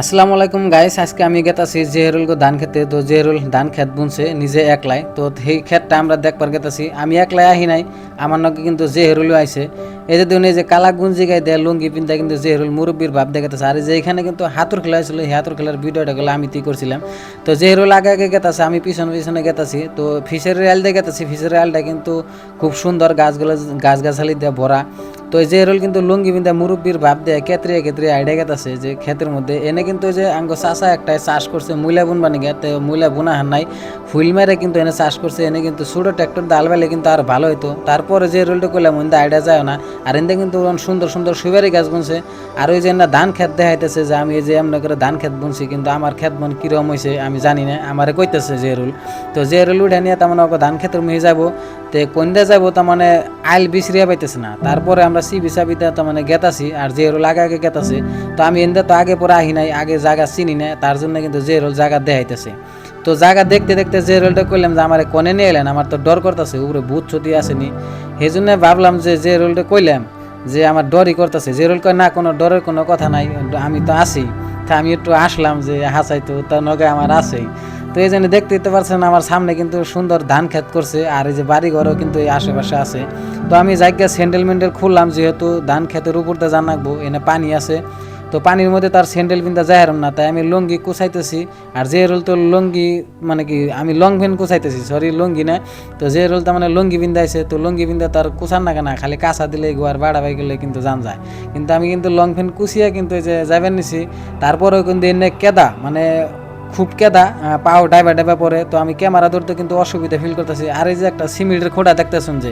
আসসালামু আলাইকুম গাইস আজকে আমি গেতাছি জেহরুল গো ধান খেতে। তো জেহরুল ধান খেত বুনছে, নিজে একলাই। তো সেই খেতটা আমরা দেখবার গেতাছি আমি একলাই আহি নাই, আমার নাকি কিন্তু জেহরুলও আইছে। এই যে দেখুন যে কালা গুঞ্জি গাই দেয়, লুঙ্গি পিন্তা কিন্তু জেহরুল মুরব্বীর ভাব দেখাতেছে আর যে এখানে কিন্তু হাতুর খেলা হয়েছিল, এই হাতুর খেলার ভিডিওটা গুলো আমি তুই করছিলাম। তো জেহরুল আগে আগে গেতাছে আমি পিছনে পিছনে গেতাছি তো ফিশের আল দিয়ে গেতাছি ফিশের আলটা কিন্তু খুব সুন্দর গাছগুলো গাছ গাছালি দিয়ে ভরা। তো এই যে রোল কিন্তু লুঙ্গি বিন্দা মুরব্বীর ভাব দেয় কেতরিয়া কেতরিয়া আইডিয়া গেতাছে যে ক্ষেতের মধ্যে। এনে কিন্তু যে আঙ্গ চাষা একটা চাষ করছে, মূলা বুন বানি গিয়া তো মূলা বুনা হার নাই। ফুল মেরে কিন্তু এনে চাষ করছে, এনে কিন্তু ছোটো ট্র্যাক্টর, ডাল বেলে কিন্তু আর ভালো হইতো। তারপরে যে রোলটা করলাম ওইন্দা আইডিয়া যায় না। আর এনে কিন্তু সুন্দর সুন্দর সুপারি গাছ বুনছে। আর ওই যে না ধান ক্ষেত দেখাইতেছে যে আমি এই যে এমন করে ধান খেত বুনছি, কিন্তু আমার খেত বন কিরম হয়েছে আমি জানি না। আমারে কইতেছে যে রুল তো যে রুল উঠে নিয়ে তার মানে ধান ক্ষেতের মেয়ে যাব। তো কোনটা যাব তার মানে আইল বিছরিয়া পাইতেছে না। তারপরে আমরা সি বিসাবিতে তার মানে গেতাছি আর যে রোল আগে আগে গেতাছে। তো আমি এনদে তো আগে পরে আহি নাই, আগে জায়গা চিনি না তার জন্য কিন্তু যে রোল জায়গা দেখাইতেছে। তো জায়গা দেখতে দেখতে যে রোলটা করলাম যে আমার কনে নিয়ে এলেন? আমার তো ডর করতেছে, উপরে ভূত ছুটি আসেনি। সেই জন্য ভাবলাম যে যে রোলটা কইলাম যে আমার ডরই করতেছে। যে রোল কয়, না, কোনো ডরের কোনো কথা নাই, আমি তো আছি। তা আমি একটু আসলাম যে হাসাই তো তা নগে আমার আছেই তো এই জন্য দেখতে দিতে পারছেন আমার সামনে কিন্তু সুন্দর ধান ক্ষেত করছে, আর এই যে বাড়িঘরও কিন্তু এই আশেপাশে আছে। তো আমি জায়গা স্যান্ডেল মেন্ডেল খুললাম, যেহেতু ধান ক্ষেতের উপরতে জানাকবো এনে পানি আছে। তো পানির মধ্যে তার স্যান্ডেল বিন্দা যায় না, তাই আমি লুঙ্গি কুচাইতেছি। আর যে রোল তো লুঙ্গি মানে কি, আমি লং ভেন কুচাইতেছি সরি লুঙ্গি না। তো যে রোল তার মানে লুঙ্গি বিন্দাইছে তো লুঙ্গি বিন্দা তার কুচান না কেনা, খালি কাঁচা দিলে গোয়ার বাড়া বাই গেলে কিন্তু জান যায়। কিন্তু আমি কিন্তু লং ফ্যান কুচিয়া কিন্তু এই যে যাবেন নিছি, তারপরেও কিন্তু এনে কেদা মানে খুব কেদা পাও ডাইবা ডাইবা পরে, তো আমি ক্যামেরা ধরতে কিন্তু অসুবিধা ফিল করতেছি। আর এই যে একটা সিমেন্টের খোঁড়া দেখতেছেন যে,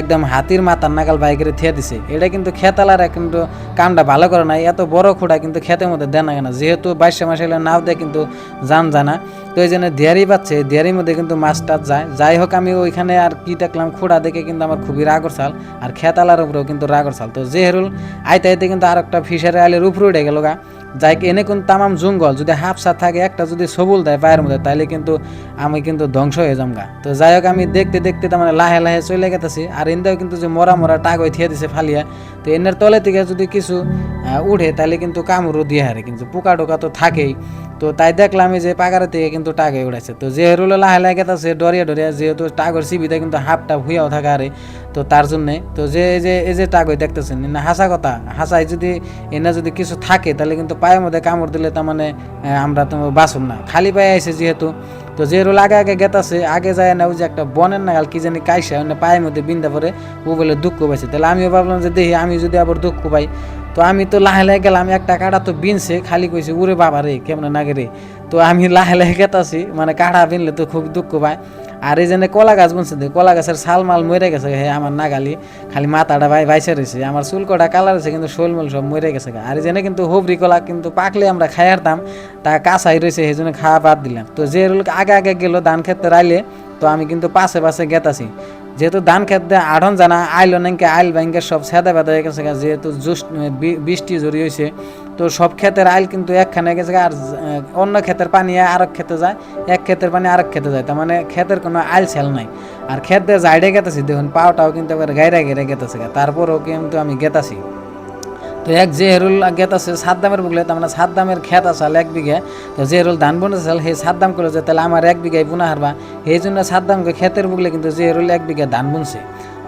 একদম হাতির মাথার নাগাল বাইকের থিয়ে দিছে। এটা কিন্তু খেতালারা কিন্তু কামটা ভালো করে নাই, এত বড় খোঁড়া কিন্তু খেতের মধ্যে দেয় না। কেন যেহেতু বাইশে মাসে এলে নাও দেয় কিন্তু জান জানা তো এই জন্য দেয়ারি পাচ্ছে দেয়ারির মধ্যে কিন্তু মাছ টাছ যায়। যাই হোক, আমি ওইখানে আর কি দেখলাম, খোঁড়া দেখে কিন্তু আমার খুবই রাগর চাল আর খেতালার উপরেও কিন্তু রাগর চাল তো জেহেরুল আইতে আইতে কিন্তু আর একটা ফিশারি আলের উপরে উঠে গেল গা। যাই এনে কোন তামাম জঙ্গল যদি হাফসা থাকে, একটা যদি সবুল দেয় পায়ের মধ্যে তাহলে কিন্তু আমি কিন্তু ধ্বংস হয়ে যামগা। তো যাই হোক, আমি দেখতে দেখতে তার মানে লাহে লাহে চলে গেতেছি, আর এনদাও কিন্তু যে মরা মরা টাক হয়ে থিয়ে দিছে ফালিয়া, তো এনের তলে থেকে যদি কিছু উঠে তাহলে কিন্তু কামড়ও দিয়ে হারে, কিন্তু পোকা টোকা তো থাকেই। তো তাই দেখলাম যে পাগারে থেকে কিন্তু টাকে উড়াইছে তো যে রুলে লাহে লাহে গেতেছে, ডরিয়া ডরিয়া, যেহেতু টাগর সিবিতে কিন্তু হাফ টাপ হুইয়াও থাকে আরে তো তার জন্যে, তো যে এই যে এই যে টাগই দেখতেছেন না হাসা কথা হাসাই যদি, এনে যদি কিছু থাকে, তাহলে কিন্তু পায়ের মধ্যে কামড় দিলে তার মানে আমরা তো বাসুন না। খালি পায়ে আইছে যেহেতু, তো যে রোল আগে আগে গেতাছে আগে যায় না, ওই যে একটা বনের নাগাল কি জানি কাইসা মানে পায়ের মধ্যে বিন্দা পরে, ও বলে দুঃখ পাইছে। তাহলে আমিও ভাবলাম যে দেখি, আমি যদি আবার দুঃখ পাই, তো আমি তো লাহে লাহে গেলাম, একটা কাটা তো বিনছে, খালি কইছে উরে বাবা রে, কেমন নাগে রে? তো আমি লাহে লাহে গেতাছি মানে কাটা বিনলে তো খুব দুঃখ পায়। আর এই জন্য কলা গাছ বলছে দে কলা গাছের ছাল মাল মরে গেছে হে, আমার নাগালি, খালি মাথাটা ভাই ভাইসে রয়েছে আমার চুল কটা কালার আছে কিন্তু শোল মল সব মরে গেছে। আর এই জন্য কিন্তু হবরি কলা কিন্তু পাকলে আমরা খাই আরতাম তা কাঁচাই রয়েছে সেই জন্য খাওয়া বাদ দিলাম। তো যে আগে আগে গেল ধান খেতে রাইলে, তো আমি কিন্তু পাশে পাশে গেতাছি। যেহেতু ধান খেতে আড়ন জানা, আইল নাকি আইল ব্যাংকের সব সেদা বেদা হয়ে গেছে যেহেতু জুস বৃষ্টি জড়ি হয়েছে তো সব ক্ষেতের আইল কিন্তু একখানে গেছে আর অন্য ক্ষেতের পানি আরেক খেতে যায়, এক ক্ষেতের পানি আরেক খেতে যায়। তার মানে ক্ষেতের কোনো আইল ছেল নাই। আর ক্ষেত দিয়ে জাইডে গেতেছি, দেখুন পাওটাও কিন্তু এবার গাইরা গেড়ে গেতেছে। তারপরেও কিন্তু আমি গেতাছি। তো এক যে হেরুল গেত আছে সাত দামের বুকলে, তার মানে সাত দামের খেত আসাল এক বিঘে। তো যে হেরুল ধান বুনে আসাল সেই সাত দাম করে যে তাহলে আমার এক বিঘায় বুনা হারবা। সেই জন্য সাত দামকে খেতের বুকলে কিন্তু যে হেরুল এক বিঘা ধান বুনছে।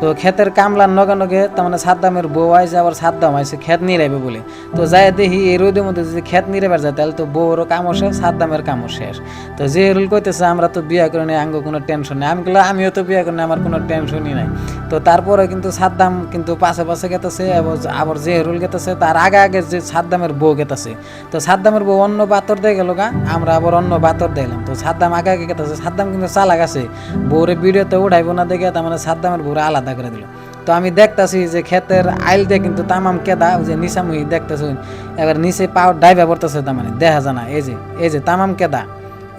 তো ক্ষেতের কামলার নগে নগে তার মানে সাত দামের বউ আইসে আবার সাত দাম আইসে ক্ষেত নিরাইবে বলে। তো যাই দেখি এই রোদের মধ্যে যদি ক্ষেত নিরাইবার যায়, তাহলে তো বউরও কামও শেষ সাত দামের কামও শেষ। তো যে রুল কইতেছে, আমরা তো বিয়ে করে নেই, আঙ্গ কোনো টেনশন নেই। আমি আমিও তো বিয়ে করে আমার কোনো টেনশনই নাই। তো তারপরে কিন্তু সাদ্দাম কিন্তু পাশে পাশে গেতেছে এবং আবার যে রুল গেতেছে, তার আগে আগে যে সাদ্দামের বউ গেতেছে। তো সাদ্দামের বউ অন্য বাতর দিয়ে গেল গা, আমরা আবার অন্য বাতর দিলাম তো সাদ্দাম আগে আগে গেতেছে, সাদ্দাম কিন্তু চালাক আছে। বউরে ভিডিওতে উঠাইবো না দেখে, তার মানে সাদ্দামের বউরে আলাদা করে দিল। তো আমি দেখতেছি যে ক্ষেতের আইল দিয়ে কিন্তু তামাম কেদা, ওই যে নিশামুহি দেখতেছি, এবার নিচে পাও ডাইভা পড়তেছে তার মানে দেখা জানা এই যে এই যে তামাম কেদা।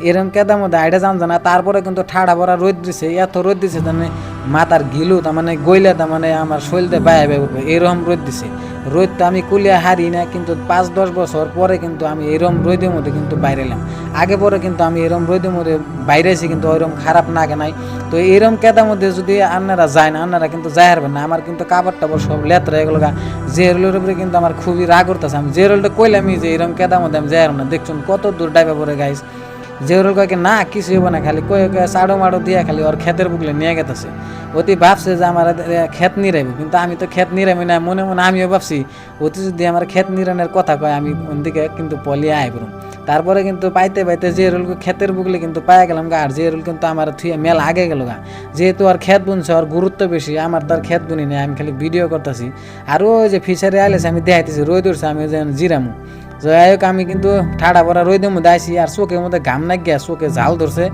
এরকম কেদার মধ্যে আইডা জান জানা তারপরে কিন্তু ঠাড়া ভরা রোদ দিছে, এত রোদ দিছে তার মানে মাথার গিলু, তার মানে গইলে তার মানে আমার শরীরতে বাইরে উঠবে, এরকম রোদ দিছে। রোদটা আমি কুলিয়া হারি না, কিন্তু পাঁচ দশ বছর পরে কিন্তু আমি এরম রোদের মধ্যে কিন্তু বাইরে এলাম আগে পরে কিন্তু আমি এরম রোদের মধ্যে বাইরেছি, কিন্তু ওইরকম খারাপ লাগে নাই। তো এরম কেদার মধ্যে যদি আপনারা যায় না আপনারা কিন্তু যাই হারবেন না। আমার কিন্তু কাপড় টাপড় সব লেত্রা এগুলো যে রোলের উপরে কিন্তু আমার খুবই রাগ করতেছে আমি জেরোলটা কইলামই যে এরম কেদার মধ্যে আমি যাই না। দেখছুন কত দূর ডাইবা পরে গাইস জেরুল কয়েকে না, কিছু হইব না, খালি কয়ে কয়ে সাড়ো মাড়ো দিয়ে, খালি ওর ক্ষেতের বুকলে নিয়ে গেতেছে অতি ভাবছে যে আমার ক্ষেত নিরাইব কিন্তু আমি তো ক্ষেত নিরামি না মনে মনে আমিও ভাবছি, অতি যদি আমার ক্ষেত নিরানের কথা কয়, আমি ওদিকে কিন্তু পলিয়ে আইবরুম তারপরে কিন্তু পাইতে পাইতে জেরুল ক্ষেতের বুকলে কিন্তু পাই গেলাম গা আর জেরুল কিন্তু আমার থুয়ে মেল আগে গেল গা। যেহেতু আর ক্ষেত বুনছে ওর গুরুত্ব বেশি আমার তার ক্ষেত বুনি নেই, আমি খালি ভিডিও করতেছি আর ওই যে ফিশারি আইলেছে, আমি দেখাইতেছি রোদ উঠছে আমি যেন জিরামু যাই হোক আমি কিন্তু ঠাডা পড়া রোদের মধ্যে আইছি আর চোখের মধ্যে ঘাম না গিয়া চোখে জাল ধরছে।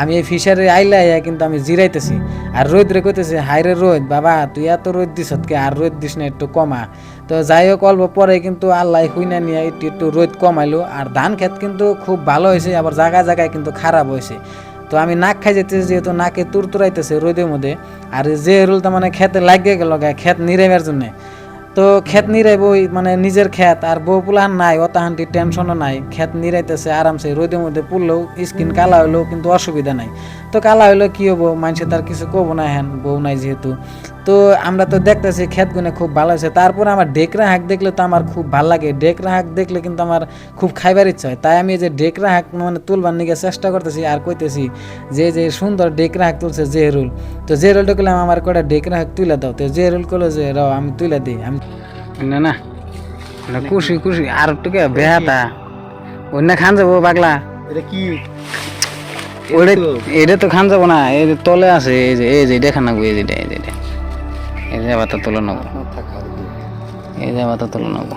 আমি এই ফিশারে আইলে আইয়া কিন্তু আমি জিরাইতেছি। আর রোদ রে কইতেছে হাইরে রোদ, বাবা, তুই এত রোদ দিস কে আর রোদ দিস না, একটু কমা। তো যাই হোক অল্প পরে কিন্তু আল্লাহ হুইনা নিয়ে একটু একটু রোদ কমাইলো। আর ধান ক্ষেত কিন্তু খুব ভালো হয়েছে, আবার জায়গায় জায়গায় কিন্তু খারাপ হয়েছে। তো আমি নাক খাই যেতেছি যেহেতু নাকে তুরতুরাইতেছে রোদের মধ্যে। আর যে রুল তো মানে খেতে লাগিয়ে গেল ক্ষেত নিরেমের জন্যে। তো খেত নিরাই বই মানে নিজের খেত, আর বউ পুলাহান নাই অতাহান্তি টেনশনও নাই। খেত নিরাইতেছে, আরামসে, রোদের মধ্যে পুললেও স্কিন কালা হইলেও কিন্তু অসুবিধা নাই। তো কালা হইলেও কী হব? মানুষে তার কিছু কবো না হ্যান বউ নাই যেহেতু। তো আমরা তো দেখতেছি ক্ষেত গুনে খুব ভালো হয়েছে। তারপরে আমার ডেকরা হাঁক দেখলে তো আমার খুব ভালো লাগে। ডেকরা হাঁক দেখলে কিন্তু আমার খুব খাইবার ইচ্ছা হয়। তাই আমি যে ডেকরা হাঁক মানে তুলবার নিকে চেষ্টা করতেছি আর কইতেছি যে যে সুন্দর ডেকরা হাঁক তুলছে জেহরুল। তো জেহরুলটা করলাম আমার কটা ডেকরা হাঁক তুলে দাও। তো জেহরুল করল যে র আমি তুলে দিই। আমি না না। না খুশি খুশি। আর একটু বেহাতা। অন্য খান যাব পাগলা। এটা কি? এটা তো খান যাব না এই যে তলে আছে এই যে এই যে এটা খান এই যেইটা এই যে এটা। এই যে আবার তুলে নেব এই যে আবার তুলে নেব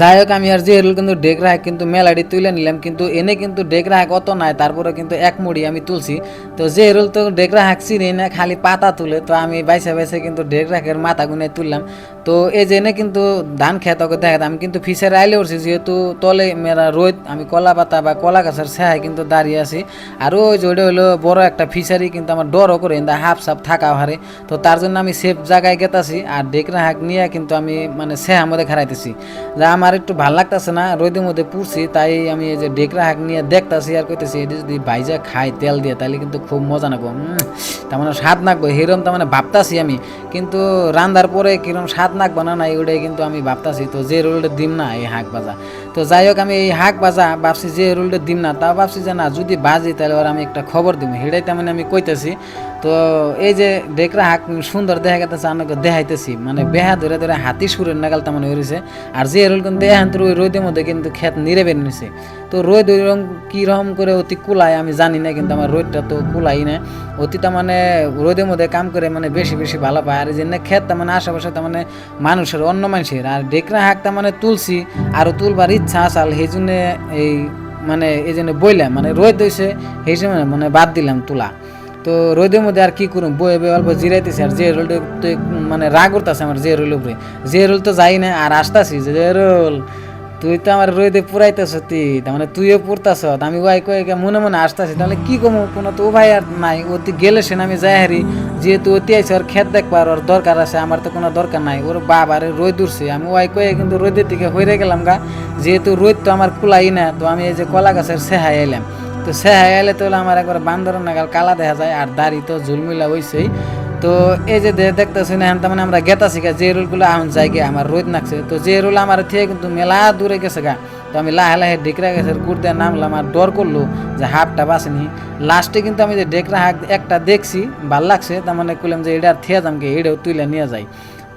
যাই হোক আমি আর জেরুল কিন্তু ডেক রাহাক কিন্তু মেলাডি তুলে নিলাম, কিন্তু এনে কিন্তু ডেক রাহাক অত নাই তারপরে কিন্তু এক মুড়ি আমি তুলছি। তো জেরুল তো ডেক রাহাক চিনি না, খালি পাতা তুলে, তো আমি বাইসে বাইসে কিন্তু ডেক রাহাকের মাথা গুনে তুললাম। তো এই যে এনে কিন্তু ধান খেত দেখা আমি কিন্তু ফিসের আইলে উঠছি, যেহেতু তলে মেরা রোদ, আমি কলা পাতা বা কলা গাছের ছায় কিন্তু দাঁড়িয়ে আছি। আর ওই যে ওটা হলো বড় একটা ফিশারি কিন্তু আমার ডরও করে, ইন্দা হাফ সাপ থাকা হারে। তো তার জন্য আমি সেফ জায়গায় গেতাছি, আর ডেকরা হাঁক নিয়ে কিন্তু আমি মানে সেহার মধ্যে খারাইতেছি যা আমার একটু ভালো লাগতেছে না, রোদের মধ্যে পুড়ছি, তাই আমি এই যে ডেকরা হাঁক নিয়ে দেখতেছি আর কইতেছি এটা যদি ভাইজা খাই তেল দিয়ে তাহলে কিন্তু খুব মজা নাকবো হম তার মানে স্বাদ নাকবো হেরম তার মানে ভাবতাছি আমি। কিন্তু রান্দার পরে কিরম স্বাদ নাকবো না নাই ওটাই কিন্তু আমি ভাবতাছি। তো যে রোলটা দিম না, এই হাঁক ভাজা। তো যাই হোক, আমি এই হাঁক বাজা ভাবছি যে রোলটা দিম না। তাও ভাবছি যে না, যদি বাজি তাহলে ওর আমি একটা খবর দিব সেটাই তেমন মানে আমি কইতেছি। তো এই যে ডেকরা হাঁক সুন্দর দেখা গেতেছে আমাকে দেখাইতেছি। মানে বেহা ধরে ধরে হাতি সুরের নাগাল তেমন হয়েছে আর যে রুল কিন্তু দেহান্তর ওই রোদের মধ্যে কিন্তু খেত নিরে নিছে। তো রোদ ওইরকম কীরকম করে অতি কুলায়, আমি জানি না, কিন্তু আমার রোদটা তো কুলাই না। অতিটা মানে রোদের মধ্যে কাম করে মানে বেশি বেশি ভালো পায়। আর জন্য ক্ষেত তার মানে আশেপাশে তার মানে মানুষের, অন্য মানুষের। আর ডেকরা হাঁক তার মানে তুলছি আরও তুলবার ইচ্ছা আসাল সেই জন্য এই মানে এই জন্য বইলাম। মানে রোদ হয়েছে সেই সময় মানে বাদ দিলাম তুলা। তো রোদের মধ্যে আর কি করুম? বয়ে বয়ে অল্প জিরাইতেছি, আর যে রোলটা মানে রাগ করতেছে আমার, যে রোল উপরে। যে রোল তো যাই না, আর আসতাছি যে রোল তুই তো আমার রোদে পুরাইতেছ তুই তার মানে তুইও পুরতাছ আমি ওয়াই কয়ে মনে মনে আসতাছি, তাহলে কি কমু, কোনো তো ভাই আর নাই অতি গেলে সে আমি যাই হারি, যেহেতু অতি আইসে ওর খেত দেখবার, ওর দরকার আছে, আমার তো কোনো দরকার নাই, ওর বাবারে রোদ উঠছে, আমি ওয়াই কয়ে কিন্তু রোদের দিকে হয়ে গেলাম গা, যেহেতু রোদ তো আমার কুলাই না, তো আমি এই যে কলা গাছের সেহাই এলাম তো সেহাই এলে তো আমার একবার বান্দরের নাগাল কালা দেখা যায়, আর দাড়ি তো ঝুলমিলা হইছেই তো এই যে দে- দেখতেছি না হ্যান মানে আমরা গেতা গা, যে রোলগুলো আহন যাই গে আমার রোদ নাকছে। তো যে রোল আমার থেকে কিন্তু মেলা দূরে গেছে গা। তো আমি লাহে লাহে ডেকরা গেছে কুর্তে নামলাম আর ডর করল যে হাফটা বাসেনি লাস্টে কিন্তু আমি যে ডেকরা হাঁক একটা দেখছি, ভালো লাগছে তার মানে কইলাম যে এটা থিয়ে যাম গে এটাও তুলে নিয়ে যাই।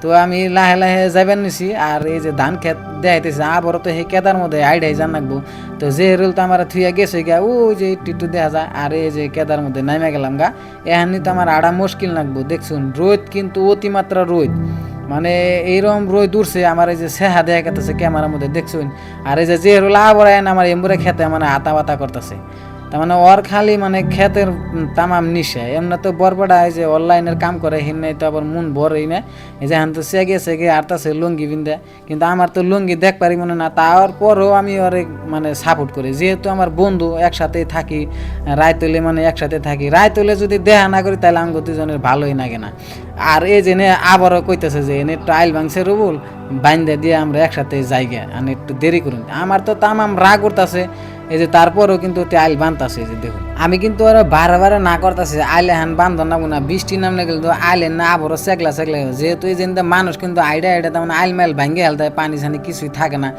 তো আমি লাহে লাহে যাবেন নিছি, আর এই যে ধান খেত দেখাইতেছে আবারও তো সেই কেদার মধ্যে আইডাই যান রাখব তো যে রুল তো আমার থুইয়া গেছে গা ও যে টিটু দেখা যায়, আর এই যে কেদার মধ্যে নামে গেলাম গা এখানে তো আমার আড়া মুশকিল লাগবো, দেখছুন, রোদ কিন্তু অতিমাত্রা রোদ। মানে এইরকম রোদ উঠছে আমার এই যে সেহা দেখা গেতেছে ক্যামেরার মধ্যে, দেখছুন। আর এই যে যে রোল আবার আমার এম্বুরে খেতে মানে হাতা বাতা করতেছে। তার মানে ওর খালি মানে উম, তামাম নিশে। এমনি তো বরবড়া এই যে অনলাইনের কাম করে হিনে তো আবার মন ভরেই না। এই যে হান তো সেগে সেগে আরতাছে লুঙ্গি বিন্দে। কিন্তু আমার তো লুঙ্গি দেখ পারি মনে না তার পরও আমি ওরে মানে সাপোর্ট করি। যেহেতু আমার বন্ধু একসাথে থাকি রায় তুলে মানে একসাথে থাকি। রায় তুলে যদি দেহা না করি তাহলে আমাকে দুজনের ভালোই লাগে না। আর এই যে নে আবারও কইতেছে যে এনে টাইল ভাঙছে রুবুল বাইন্দে দিয়ে আমরা একসাথে যাইগে আর একটু দেরি করুন। আমার তো তামাম রাগ করতেছে এই যে তারপরেও কিন্তু আইল বানতাছে যে দেখুন। আমি কিন্তু ওরা বারে বারে না করতেছি আইলে হান বান্ধ না না বৃষ্টি নামলে গেলে তো আইলে না, আবারও হয়ে যায়। যেহেতু এই যে মানুষ কিন্তু আইডা আইডা তেমন আইল মাইল ভাঙ্গে হেলতে পানি সানি কিছুই থাকে না।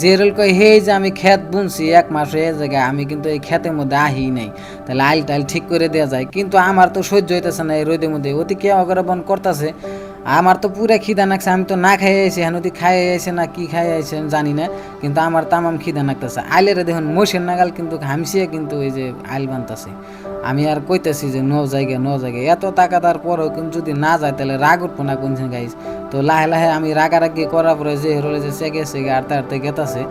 জেরুল কই হে যে আমি খেত বুনছি এক মাস হয়ে জায়গায়, আমি কিন্তু এই খেতের মধ্যে আহি নাই। তাহলে আইল টাইল ঠিক করে দেওয়া যায়। কিন্তু আমার তো সহ্য হইতেছে না এই রোদের মধ্যে। অতি কে অগরে বন করতেছে। আমার তো পুরা খিদা নাকছে আমি তো না খাই আইছি হানুতি খাই আইছে না কি খাই আইছে জানি না, কিন্তু আমার তামাম খিদা নাকতেছে আইলের দেখুন মোষের নাগাল কিন্তু ঘামছিয়ে কিন্তু ওই যে আইল বানতাছে। আমি আর কইতেছি যে ন জায়গা ন জায়গা, এত টাকা তার পরেও কিন্তু যদি না যায় তাহলে রাগ উঠবো না কোনদিন গাইস তো লাহে লাহে আমি রাগারাগি করার পরে যে রলে যে সেগে সেগে আড়তে আড়তে গেতাছে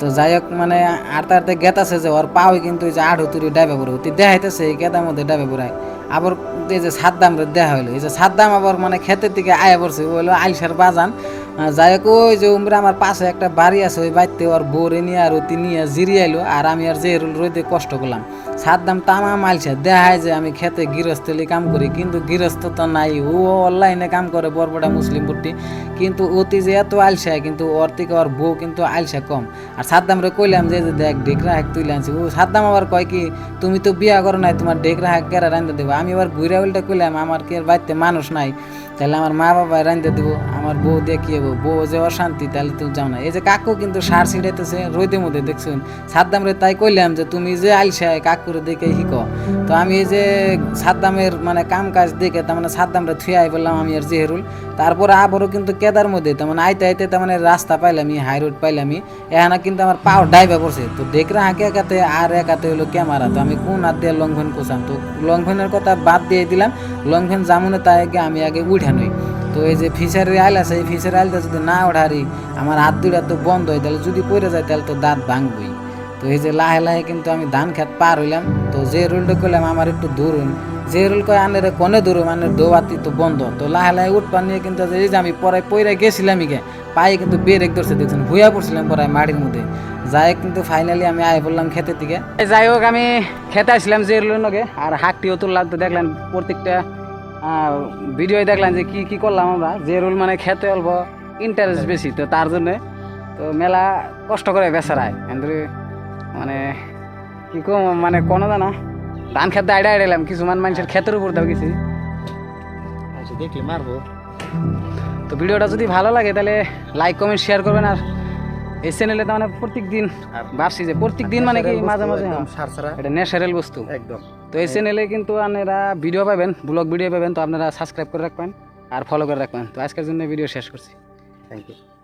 তো যাই হোক মানে আড়তে আড়তে গেতাছে যে, ওর পাও কিন্তু এই যে আড় হুতুরি ডাবে পড়ে অতি দেখাইতেছে, এই গেদার মধ্যে ডাবে পড়ায় আবার এই যে সাদ্দাম দাম দেখা হইল এই যে সাদ্দাম আবার মানে ক্ষেতের দিকে আয়া পড়ছে বলল হলো আইসার বাজান। যাই হোক, ওই যে উমরে আমার পাশে একটা বাড়ি আছে, ওই বাড়িতে ওর বউরে নিয়ে আর অতি নিয়ে জিরি আইলো, আর আমি আর যে রোদে কষ্ট করলাম। সাদ্দাম তামাম আলছে দেখায় যে আমি খেতে গৃহস্থলি কাম করি, কিন্তু গৃহস্থ তো নাই, ও অনলাইনে কাম করে বরবড়া মুসলিম বুটি কিন্তু অতি যে এত আলসা কিন্তু ওর থেকে ওর বউ কিন্তু আলসা কম। আর সাদ্দাম রে কইলাম যে দেখ ডেকরা হাক তুই আনছি। ও সাদ্দাম আবার কয় কি, তুমি তো বিয়া করো নাই, তোমার ডেকরা হাক কেরা রান্ধতে দেবো? আমি আবার ঘুরে উল্টা কইলাম, আমার কি আর বাড়িতে মানুষ নাই? তাহলে আমার মা বাবা রান্ধতে দেবো। আমার বউ দেখিয়ে বউ যে অশান্তি, তাহলে তুমি যাও না। এই যে কাকু কিন্তু সার ছিঁড়াইতেছে রোদের মধ্যে দেখছেন। সাদ্দাম রে তাই কইলাম যে, তুমি যে আলসা কাকুরে দেখে শিখ তো আমি এই যে সাদ্দামের মানে কাম কাজ দেখে তার মানে সাদ্দামরে থুয়াই বললাম, আমি আর জেহেরুল। তারপরে আবারও কিন্তু কেদার মধ্যে তার মানে আইতে আইতে তার মানে রাস্তা পাইলামি হাই রোড পাইলামি এখানে কিন্তু আমার পাও ডাইভে পড়ছে। তো দেখরা হাঁকে একাতে, আর একাতে হলো ক্যামেরা। তো আমি কোন হাত দিয়ে লঙ্ঘন করছিলাম? তো লঙ্ঘনের কথা বাদ দিয়ে দিলাম। লঙ্ঘন জামুনে তাই আগে আমি আগে উঠে নই। তো এই যে ফিশারি আইল আছে, এই ফিশারি আইলটা যদি না ওঠারি আমার হাত দুইটা তো বন্ধ হয় তাহলে যদি পড়ে যায় তাহলে তো দাঁত ভাঙবই। তো এই যে লাহে লাহে কিন্তু আমি ধান খেত পার হইলাম, তো যে রুলটা করলাম আমার একটু দূর যে রুল কয় আনের কনে দূর মানে দৌয়াতি তো বন্ধ। তো লাহে লাহে উঠপান নিয়ে কিন্তু এই যে আমি পরে পইরা গেছিলাম ইগে পায়ে কিন্তু বের এক ধরছে, দেখছেন, ভুয়া পড়ছিলাম পরে মাটির মধ্যে। যাই কিন্তু ফাইনালি আমি আয় বললাম খেতের দিকে যাই হোক আমি খেতে আসলাম যে রুলের নগে আর হাকটিও তো দেখলেন প্রত্যেকটা ভিডিও দেখলাম যে কি কি করলাম আমরা? যে রুল মানে খেতে অল্প ইন্টারেস্ট বেশি তো তার জন্য তো মেলা কষ্ট করে বেচারায়। কিন্তু মানে কি কম মানে কোনো জানা। ধান খেতে আইডা আইডাইলাম কিছুমান মানুষের ক্ষেতের উপর দাও গেছি। আচ্ছা দেখলে মারবো। তো ভিডিওটা যদি ভালো লাগে তাহলে লাইক কমেন্ট শেয়ার করবেন আর এই চ্যানেলে তো মানে প্রত্যেক দিন বাড়ছি যে প্রত্যেক দিন মানে কি মাঝে মাঝে হ্যাঁ, এটা ন্যাচারাল বস্তু। একদম। তো এই চ্যানেলে কিন্তু আপনারা ভিডিও পাবেন ব্লগ ভিডিও পাবেন, তো আপনারা সাবস্ক্রাইব করে রাখবেন আর ফলো করে রাখবেন। তো আজকের জন্য ভিডিও শেষ করছি। Thank you